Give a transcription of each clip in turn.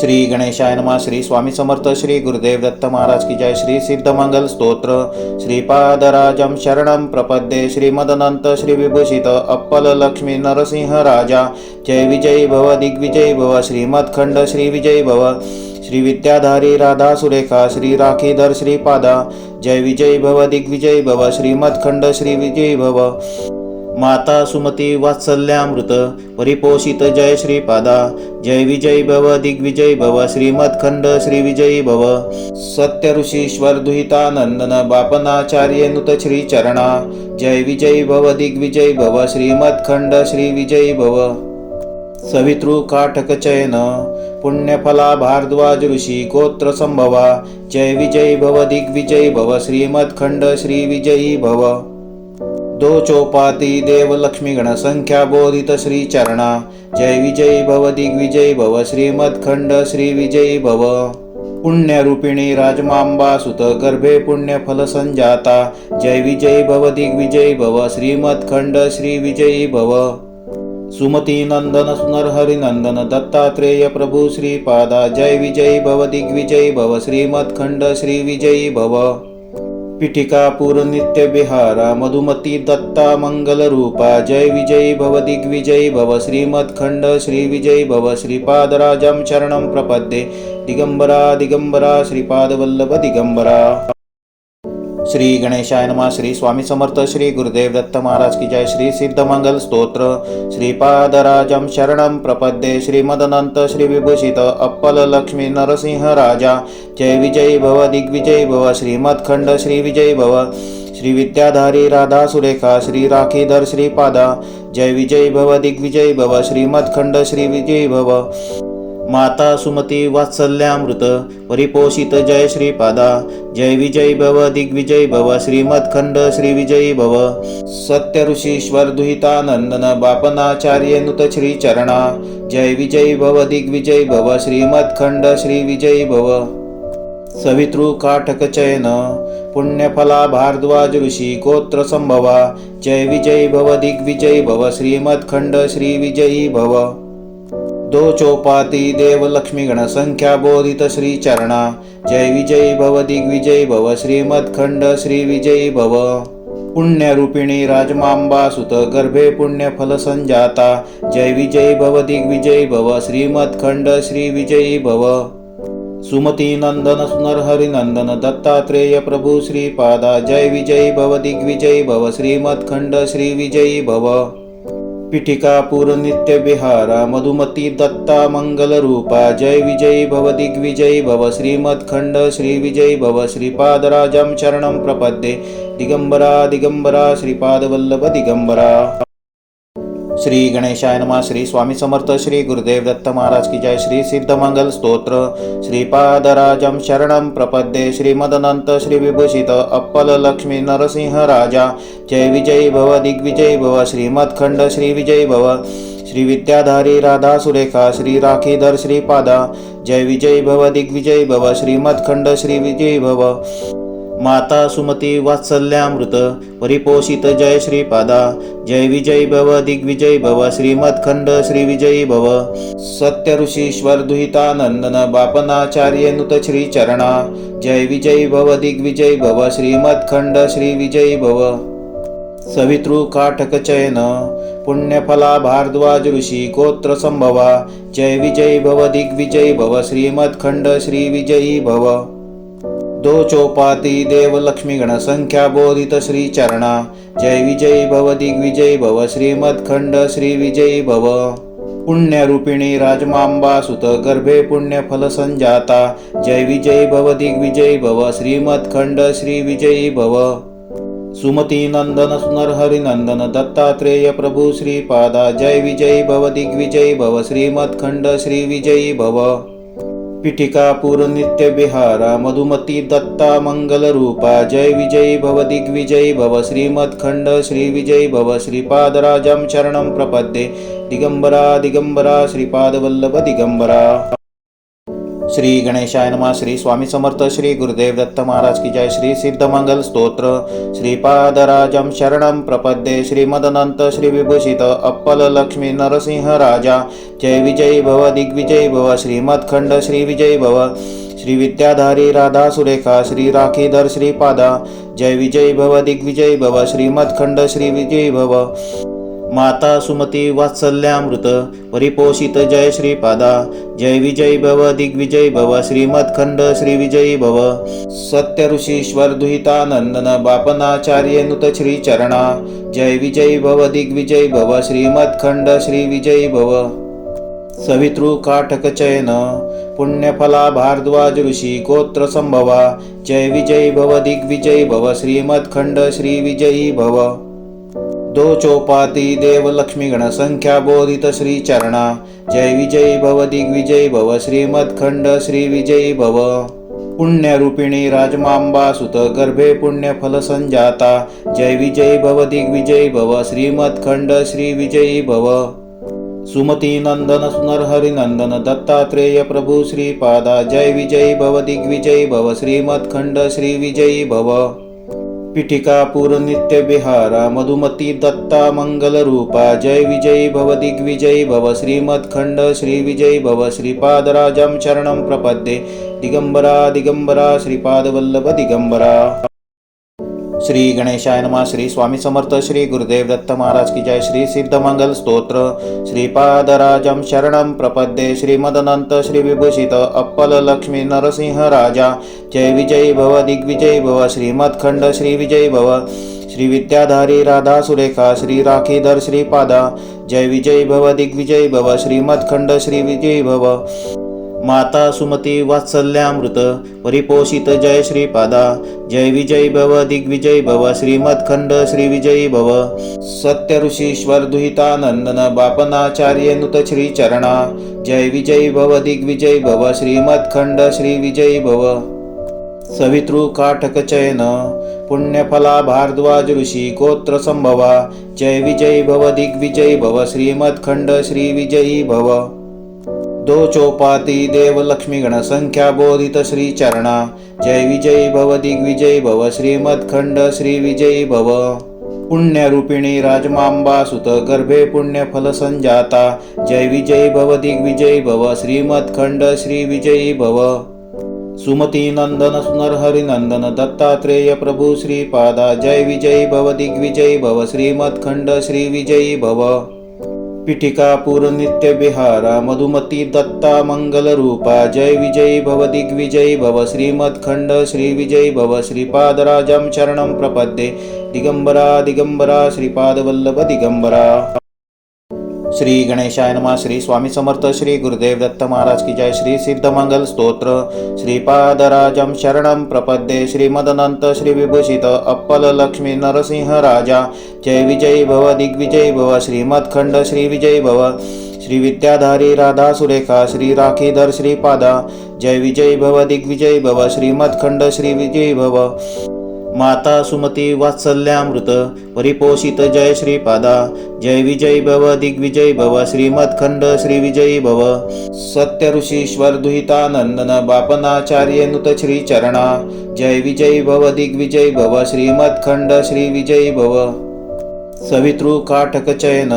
श्री गणेशाय नमः, श्री स्वामी समर्थ, श्री गुरुदेव दत्त महाराज की जय। श्री सिद्ध मंगल स्तोत्र श्रीपादराजं शरणं प्रपद्ये। श्रीमदनंत श्री विभूषित, अप्पल लक्ष्मी नरसिंह राजा। जय विजयी भव, दिग्विजयी भव। श्रीमत्खंड श्री विजयी भव। श्री विद्याधारी राधा सुरेखा। श्री राखीधर श्रीपादा। जय विजयी भव, दिग्विजयी भव। श्रीमत्खंड श्री विजयी भव। माता सुमती वात्सल्यामृत परिपोषित जय श्रीपादा जय विजयी भव दिग्विजयी भव श्रीमत्खंड श्री विजयी भव। सत्य ऋषीश्वर दुहितानंदन बापनाचार्य नुत श्री चरणा जय विजयी भव दिग्विजयी भव श्रीमत्खंड श्री विजयी भव। सवितृ काटक चयन पुण्यफला भारद्वाज ऋषी गोत्र संभवा जय विजयी भव दिग्विजयी भव श्रीमत्खंड श्री विजयी भव। दो चौपाती देव लक्ष्मी गण संख्या बोधित श्री चरणा। जय विजयी भव दिग्विजयी भव। श्रीमत्खंड श्री विजयी भव। पुण्यरूपिणी राजमांबा सुत गर्भे पुण्य फल संजाता। जय विजयी भव दिग्विजयी भव। श्रीमत्खंड श्री विजयी भव। सुमती नंदन सुनर हरिनंदन दत्तात्रेय प्रभु श्रीपादा। जय विजयी भव दिग्विजयी भव। श्रीमत्खंड श्री विजयी भव। पिठिकापूर नित्यविहारा मधुमती दत्ता मङ्गलरूपा जय विजयी भव दिग्विजयी भव श्रीमत्खण्ड श्रीविजयी भव श्रीपादराजं शरणं प्रपद्ये दिगम्बरा दिगम्बरा श्रीपादवल्लभ दिगम्बरा श्री गणेशाय नमः, श्री स्वामी समर्थ, श्री गुरुदेव दत्त महाराज की जय। श्री सिद्ध मंगल स्तोत्र श्रीपादराजं शरणं प्रपद्ये। विभूषित, अप्पल लक्ष्मी नरसिंह राजा। जय विजय भव, दिग्विजय भव। श्रीमत्खंड श्री विजयी भव। श्री विद्याधारी राधा सुरेखा। श्री राखीधर श्रीपादा। जय विजय भव, दिग्विजय भव। श्रीमत्खंड श्री विजयी भव। माता सुमती वात्सल्यामृत परिपोषित जय श्रीपादा। जय विजयी भव दिग्विजयी भव श्रीमत्खंड श्रीविजयी भव। सत्य ऋषीश्वर दुहितानंदन बापनाचार्य नुत श्री चरणा। जय विजयी भव दिग्विजयी भव श्रीमत्खंड श्रीविजयी भव। सवितृ चयन पुण्यफला भारद्वाज ऋषी गोत्र संभवा। जय विजयी भव दिग्विजयी भव श्रीमत्खंड श्रीविजयी भव। दो चौपाती देव लक्ष्मी गण संख्या बोधित श्री चरणा। जय विजयी भव दिग्विजयी भव। श्रीमत्खंड श्री विजयी भव। पुण्यरूपिणी राजमांबा सुत गर्भे पुण्य फल संजाता। जय विजयी भव दिग्विजयी भव। श्रीमत्खंड श्री विजयी भव। सुमती नंदन सुनर हरिनंदन दत्तात्रेय प्रभु श्रीपादा। जय विजयी भव दिग्विजयी भव। श्रीमत्खंड श्री विजयी भव। पिठिका पूर्नित्यविहारा मधुमती दत्ता मङ्गलरूपा जय विजयी भव दिग्विजयी भव श्रीमत्खण्ड श्रीविजयी भव श्रीपादराजं शरणं प्रपद्ये दिगम्बरा दिगम्बरा श्रीपादवल्लभ दिगम्बरा श्री गणेशाय नमः, श्री स्वामी समर्थ, श्री गुरुदेव दत्त महाराज की जय, श्री सिद्ध मंगल स्तोत्र श्रीपादराजं शरणं प्रपद्ये, श्री विभूषित, अप्पल लक्ष्मी नरसिंह राजा, जय विजय भव, दिग्विजय भव श्रीमत्खंड श्री विजयी भव, श्री विद्याधारी राधा सुरेखा, श्री राखीधर श्रीपादा, जय विजय भव, दिग्विजय भव श्रीमत्खंड श्री विजयी भव। माता सुमती वात्सल्यामृत परिपोषित जय श्रीपादा। जय विजयी भव दिग्विजयी भव श्रीमत्खंड श्रीविजयी भव। सत्य ऋषीश्वर दुहितानंदन बापनाचार्य नुत श्री चरणा। जय विजयी भव दिग्विजयी भव श्रीमत्खंड श्रीविजयी भव। सवितृ चयन पुण्यफला भारद्वाज ऋषी गोत्र संभवा। जय विजयी भव दिग्विजयी भव श्रीमत्खंड श्रीविजयी भव। दो चौपाती देव लक्ष्मी गण संख्या बोधित श्री चरणा। जय विजयी भव दिग्विजयी भव। श्रीमत्खंड श्री विजयी भव। पुण्यरूपिणी राजमांबा सुत गर्भे पुण्य फल संजाता। जय विजयी भव दिग्विजयी भव। श्रीमत्खंड श्री विजयी भव। सुमती नंदन सुनर हरिनंदन दत्तात्रेय प्रभु श्रीपादा। जय विजयी भव दिग्विजयी भव। श्रीमत्खंड श्री विजयी भव। पीठिकापुर नित्यविहारा मधुमती दत्ता मङ्गलरूपा जय विजयी भव दिग्विजयी भव श्रीमत्खण्ड श्रीविजयी भव श्रीपादराजं शरणं प्रपद्ये दिगम्बरा दिगम्बरा श्रीपादवल्लभ दिगम्बरा श्री गणेशाय नमः, श्री स्वामी समर्थ, श्री गुरुदेव दत्त महाराज की जय, श्री सिद्ध मंगल स्तोत्र। श्रीपादराजं शरणं प्रपद्ये श्री विभूषित अप्पल लक्ष्मी नरसिंह राजा। जय विजय भव, दिग्विजय भव श्रीमत्खंड श्री विजयी भव। श्री विद्याधारी राधा सुरेखा, श्री राखीधर श्रीपादा। जय विजय भव, दिग्विजय भव श्रीमत्खंड श्री विजयी भव। माता सुमती वात्सल्यामृत परिपोषित जय श्रीपादा। जय विजयी भव दिग्विजयी भव श्रीमत्खंड श्रीविजयी भव। सत्य ऋषीश्वर दुहितानंदन बापनाचार्य नुत श्रीचरणा जय विजयी भव दिग्विजयी भव श्रीमत्खंड श्रीविजयी भव। सवितृ काटक चयन पुण्यफला भारद्वाज ऋषी गोत्र संभवा। जय विजयी भव दिग्विजयी भव श्रीमत्खंड श्रीविजयी भव। दो चौपाती देव लक्ष्मी गण संख्या बोधित श्री चरणा। जय विजयी भव दिग्विजयी भव। श्रीमत्खंड श्री विजयी भव। पुण्यरूपिणी राजमांबा सुत गर्भे पुण्यफल संजाता। जय विजयी भव दिग्विजयी भव। श्रीमत्खंड श्री विजयी भव। सुमती नंदन नंदन दत्तात्रेय प्रभु श्रीपादा। जय विजयी भव दिग्विजयी भव। श्रीमत्खंड श्री विजयी भव। पिठिकापूर नित्यविहारा मधुमती दत्ता मङ्गलरूपा जय विजयी भव दिग्विजयी भव श्रीमत्खण्ड श्रीविजयी भव श्रीपादराजं शरणं प्रपद्ये। दिगम्बरा दिगम्बरा श्रीपादवल्लभ दिगम्बरा श्री गणेशाय नमः, श्री स्वामी समर्थ, श्री गुरुदेव दत्त महाराज की जय। श्री सिद्ध मंगल स्तोत्र, श्रीपादराजं शरणं प्रपद्ये श्री विभूषित अप्पल लक्ष्मी नरसिंह राजा। जय विजय भव, दिग्विजय भव श्रीमत्खंड श्री विजयी भव। श्री विद्याधारी राधा सुरेखा, श्री राखीधर श्रीपादा। जय विजय भव, दिग्विजय भव श्रीमत्खंड श्री विजयी भव। माता सुमती वात्सल्यामृत परिपोषित जय श्रीपादा। जय विजयी भव दिग्विजयी भव श्रीमत्खंड श्रीविजयी भव। सत्य ऋषीश्वर दुहितानंदन बापनाचार्य नुत श्रीचरणा जय विजयी भव दिग्विजयी भव श्रीमत्खंड श्रीविजयी भव। सवितृ काटक चयन पुण्यफला भारद्वाज ऋषी गोत्र संभवा। जय विजयी भव दिग्विजयी भव श्रीमत्खंड श्रीविजयी भव। दो चौपाती देव लक्ष्मी गण संख्या बोधित श्री चरणा। जय विजयी भव दिग्विजयी भव। श्रीमत्खंड श्री विजयी भव। पुण्यरूपिणी राजमांबा सुत गर्भे पुण्यफल संजाता। जय विजयी भव दिग्विजयी भव। श्रीमत्खंड श्री विजयी भव। सुमती नंदन सुनरहरि नंदन दत्तात्रेय प्रभु श्रीपादा। जय विजयी भव दिग्विजयी भव। श्रीमत्खंड श्री विजयी भव। पीठिका पूर्नित्यविहारा मधुमती दत्ता मङ्गलरूपा जय विजयी भव दिग्विजयी भव श्रीमत्खण्ड श्रीविजयी भव श्रीपादराजां चरणं प्रपद्ये दिगम्बरा दिगम्बरा श्रीपादवल्लभ दिगम्बरा श्री गणेशाय नमः, श्री स्वामी समर्थ, श्री गुरुदेव दत्त महाराज की जय। श्री सिद्ध मंगल स्तोत्र श्रीपादराजं शरणं प्रपद्ये। श्री विभूषित, अप्पल लक्ष्मी नरसिंह राजा। जय विजय भव, दिग्विजय भव। श्रीमत्खंड श्री विजयी भव। श्री विद्याधारी राधा सुरेखा। श्री राखीधर श्रीपादा। जय विजय भव, दिग्विजय भव। श्रीमत्खंड श्री विजयी भव। माता सुमती वात्सल्यामृत परिपोषित जय श्रीपादा जय विजयी भव दिग्विजयी भव श्रीमत्खंड श्रीविजयी भव। सत्य ऋषीश्वर दुहितानंदन बापनाचार्य नुत श्री चरणा जय विजयी भव दिग्विजयी भव श्रीमत्खंड श्रीविजयी भव। सवितृ काटक चयन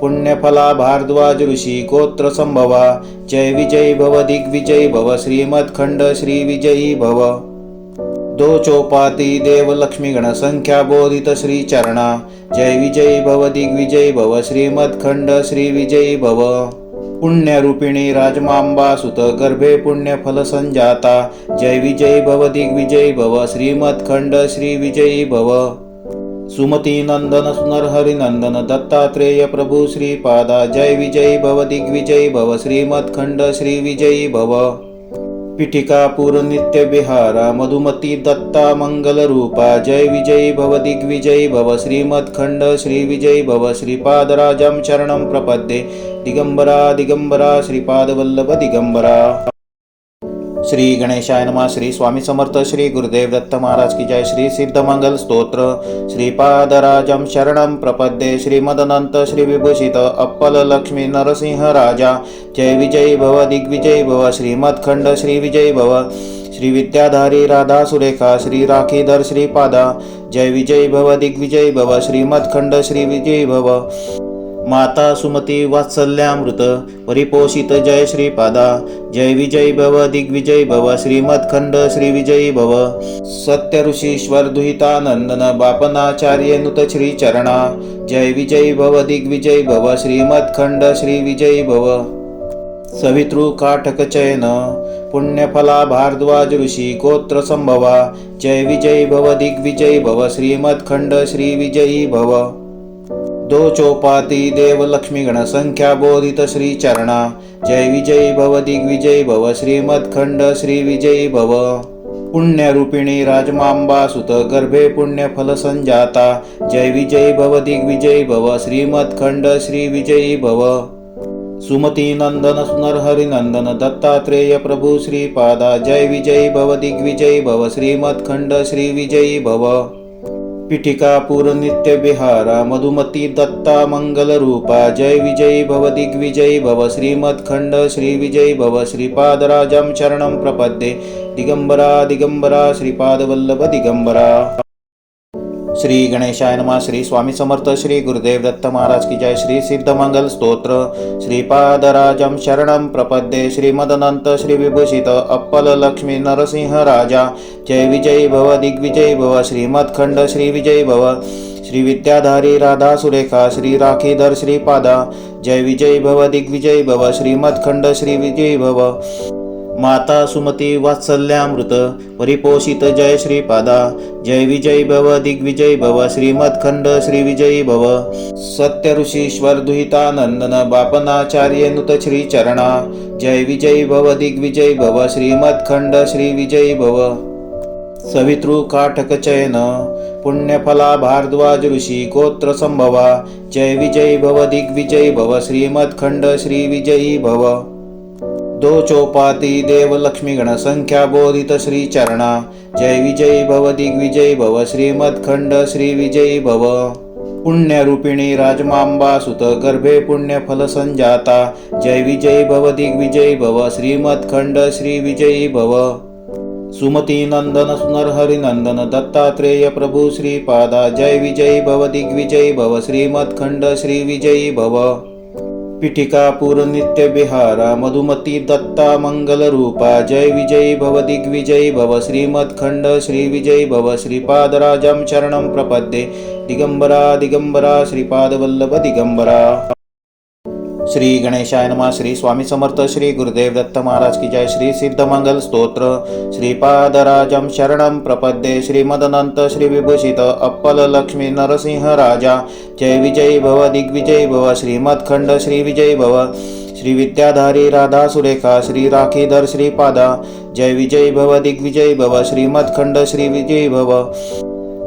पुण्यफला भारद्वाज ऋषी गोत्र संभवा जय विजयी भव दिग्विजयी भव श्रीमत्खंड श्रीविजयी भव। दो चौपाती देव लक्ष्मी गण संख्या बोधित श्री चरणा। जय विजयी भव दिग्विजयी भव। श्रीमत्खंड श्री विजयी भव। पुण्यरूपिणी राजमांबा सुत गर्भे पुण्यफल संजाता। जय विजयी भव दिग्विजयी भव। श्रीमत्खंड श्री विजयी भव। सुमती नंदन सुनरहरि नंदन दत्तात्रेय प्रभु श्रीपादा। जय विजयी भव दिग्विजयी भव। श्रीमत्खंड श्री विजयी भव। पीठिका पूर्वनित्यविहारा मधुमती दत्ता मङ्गलरूपा जय विजयी भव दिग्विजयी भव श्रीमत्खण्ड श्रीविजयी भव श्रीपादराजां शरणं प्रपद्ये दिगम्बरा दिगम्बरा श्रीपादवल्लभ दिगम्बरा श्री गणेशाय नमः, श्री स्वामी समर्थ, श्री गुरुदेव दत्त महाराज की जय। श्री सिद्ध मंगल स्तोत्र श्रीपादराजं शरणं प्रपद्ये। श्रीमदनंत श्री विभूषित, अप्पल लक्ष्मी नरसिंह राजा। जय विजय भव, दिग्विजय भव। श्रीमत्खंड श्री विजयी भव। श्री विद्याधारी राधा सुरेखा। श्री राखीधर श्रीपादा। जय विजय भव, दिग्विजय भव। श्रीमत्खंड श्री विजयी भव। माता सुमती वात्सल्यामृत परिपोषित जय श्रीपादा जय विजयी भव दिग्विजयी भव श्रीमत्खंड श्रीविजयी भव। सत्य ऋषीश्वर दुहितानंदन बापनाचार्य नुत श्री चरणा जय विजयी भव दिग्विजयी भव श्रीमत्खंड श्रीविजयी भव। सवितृ काटक चयन पुण्यफला भारद्वाज ऋषी गोत्र संभवा जय विजयी भव दिग्विजयी भव श्रीमत्खंड श्रीविजयी भव। अब्धोचोपाति देवलक्ष्मीगणसङ्ख्याबोधितश्रीचरणा जय विजयी भव दिग्विजयी भव। श्रीमत्खण्ड श्रीविजयी भव। पुण्यरूपिणी राजमाम्बा सुतगर्भे पुण्यफलसञ्जाता जय विजयी भव दिग्विजयी भव। श्रीमत्खण्ड श्रीविजयी भव। सुमती सुमतीनन्दन सुनर्हरिनन्दन दत्तात्रेय प्रभु श्रीपादा। जय विजयी भव दिग्विजयी भव। श्रीमत्खण्ड श्रीविजयी भव। उत्पीठिका पूर्वनित्यविहारा मधुमती दत्ता मङ्गलरूपा जय विजयी भव दिग्विजयी भव श्रीमत्खण्ड श्रीविजयी भव श्रीपादराजं शरणं प्रपद्ये दिगम्बरा दिगम्बरा श्रीपादवल्लभ दिगम्बरा श्री गणेशाय नमः, श्री स्वामी समर्थ, श्री गुरुदेव दत्त महाराज की जय। श्री सिद्ध मंगल स्तोत्र श्रीपादराजं शरणं प्रपद्ये। श्रीमदनंत श्री विभूषित, अप्पल लक्ष्मी नरसिंह राजा। जय विजय भव, दिग्विजय भव। श्रीमत्खंड श्री विजयी भव। श्री विद्याधारी राधा सुरेखा। श्री राखीधर श्रीपादा। जय विजय भव, दिग्विजय भव। श्रीमत्खंड श्री विजयी भव। माता सुमती वात्सल्यामृत परिपोषित जय श्रीपादा। जय विजयी भव दिग्विजयी भव श्रीमत्खंड श्रीविजयी भव। सत्य ऋषीश्वर दुहितानंदन बापनाचार्य नुत श्री चरणा। जय विजयी भव दिग्विजयी भव श्रीमत्खंड श्रीविजयी भव। सवितृ चयन पुण्यफला भारद्वाज ऋषी गोत्र संभवा। जय विजयी भव दिग्विजयी भव श्रीमत्खंड श्रीविजयी भव। दो चौपाती देव लक्ष्मी गण संख्या बोधित श्री चरणा। जय विजयी भव दिग्विजयी भव। श्रीमत्खंड श्री विजयी भव। पुण्यरूपिणी राजमांबा सुत गर्भे पुण्यफल संजाता। जय विजयी भव दिग्विजयी भव। श्रीमत्खंड श्री विजयी भव। सुमती नंदन सुनर हरिनंदन दत्तात्रेय प्रभु श्रीपादा। जय विजयी भव दिग्विजयी भव। श्रीमत्खंड श्री विजयी भव। पिठिकापूर नित्यविहारा मधुमती दत्ता मङ्गलरूपा जय विजयी भव दिग्विजयी भव श्रीमत्खण्ड श्रीविजयी भव श्रीपादराजं शरणं प्रपद्ये दिगम्बरा दिगम्बरा श्रीपादवल्लभ दिगम्बरा श्री गणेशाय नमः, श्री स्वामी समर्थ, श्री गुरुदेव दत्त महाराज की जय। श्री सिद्ध मंगल स्तोत्र श्रीपादराजं शरणं प्रपद्ये, श्री विभूषित, अप्पल लक्ष्मी नरसिंह राजा। जय विजय भव, दिग्विजय भव श्रीमत्खंड श्री विजयी भव। श्री विद्याधारी राधा सुरेखा, श्री राखीधर श्रीपादा। जय विजय भव, दिग्विजयी भव श्रीमत्खंड श्री विजयी भव।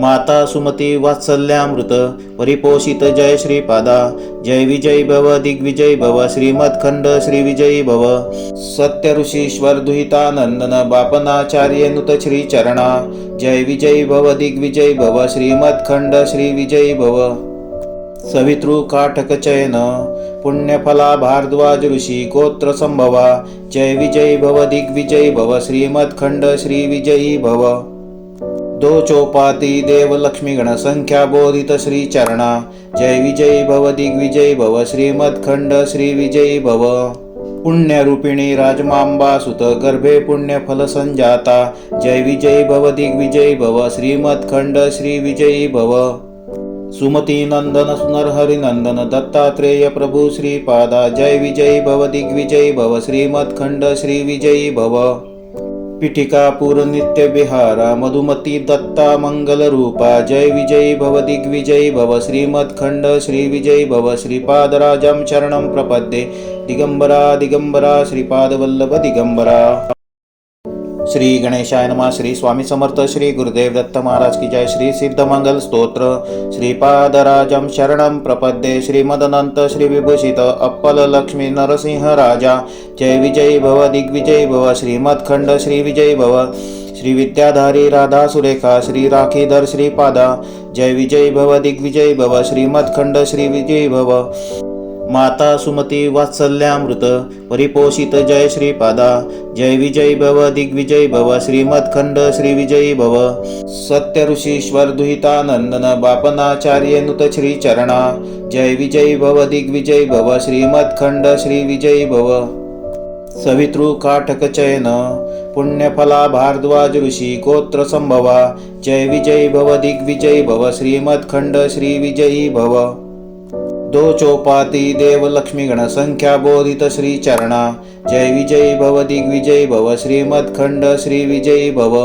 माता सुमती वात्सल्यामृत परिपोषित जय श्रीपादा। जय विजयी भव दिग्विजयी भव श्रीमत्खंड श्रीविजयी भव। सत्य ऋषीश्वर दुहितानंदन बापनाचार्य नुत श्री चरणा। जय विजयी भव दिग्विजयी भव श्रीमत्खंड श्रीविजयी भव। सवितृ चयन पुण्यफला भारद्वाज ऋषी गोत्र संभवा। जय विजयी भव दिग्विजयी भव श्रीमत्खंड श्रीविजयी भव। दो चौपाती गण संख्या बोधित श्री चरणा जय विजयी भव, दिग्विजयी भव श्रीमत्खंड श्री विजयी भव। पुण्यरूपिणी राजमांबा सुत गर्भे पुण्यफल संजाता जय विजयी भव, दिग्विजयी भव श्रीमत्खंड श्री विजयी भव। सुमती नंदन सुनर हरिनंदन दत्तात्रेय प्रभु श्रीपादा। जय विजयी भव, दिग्विजयी भव श्रीमत्खंड श्री विजयी भव। पिटिका पूर्नित्यविहारा मधुमती दत्ता मङ्गलरूपा जय विजयी भव दिग्विजयी भव श्रीमत्खण्ड श्रीविजयी भव श्रीपादराजं शरणं प्रपद्ये। दिगम्बरा दिगम्बरा श्रीपादवल्लभ दिगम्बरा श्री गणेशाय नमः, श्री स्वामी समर्थ, श्री गुरुदेव दत्त महाराज की जय, श्री सिद्ध मंगल स्तोत्र श्रीपादराजं शरणं प्रपद्ये, श्री विभूषित, अप्पल लक्ष्मी नरसिंह राजा, जय विजय भव, दिग्विजय भव श्रीमत्खंड श्री विजयी भव, श्री विद्याधारी राधा सुरेखा, श्री राखीधर श्रीपादा, जय विजय भव, दिग्विजय भव श्रीमत्खंड श्री विजयी भव। माता सुमती वात्सल्यामृत परिपोषित जय श्रीपादा। जय विजयी भव दिग्विजयी भव श्रीमत्खंड श्रीविजयी भव। सत्य ऋषीश्वर दुहितानंदन बापनाचार्य नुत श्री चरणा। जय विजयी भव दिग्विजयी भव श्रीमत्खंड श्रीविजयी भव। सवितृ काटक चयन पुण्यफला भारद्वाज ऋषी गोत्र संभवा। जय विजयी भव दिग्विजयी भव श्रीमत्खंड श्रीविजयी भव। दो चौपाती गण संख्या बोधित श्री चरणा। जय विजयी भव दिग्विजयी भव श्रीमत्खंड श्री विजयी भव।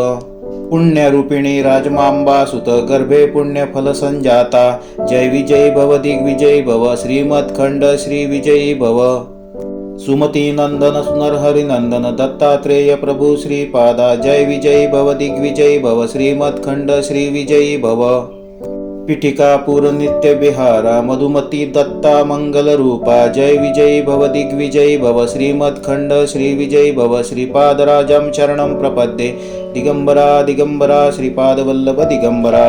पुण्यरूपिणी राजमांबा सुत गर्भे पुण्यफल संजाता। जय विजयी भव दिग्विजयी भव श्रीमत्खंड श्री विजयी भव। सुमती नंदन सुनरहरि नंदन दत्तात्रेय प्रभु श्रीपादा। जय विजयी भव दिग्विजयी भव श्रीमत्खंड श्री विजयी भव। पिठिकापूर नित्यविहारा मधुमती दत्ता मङ्गलरूपा जय विजयी भव दिग्विजयी भव श्रीमत्खण्ड श्रीविजयी भव श्रीपादराजं शरणं प्रपद्ये दिगम्बरा दिगम्बरा श्रीपादवल्लभ दिगम्बरा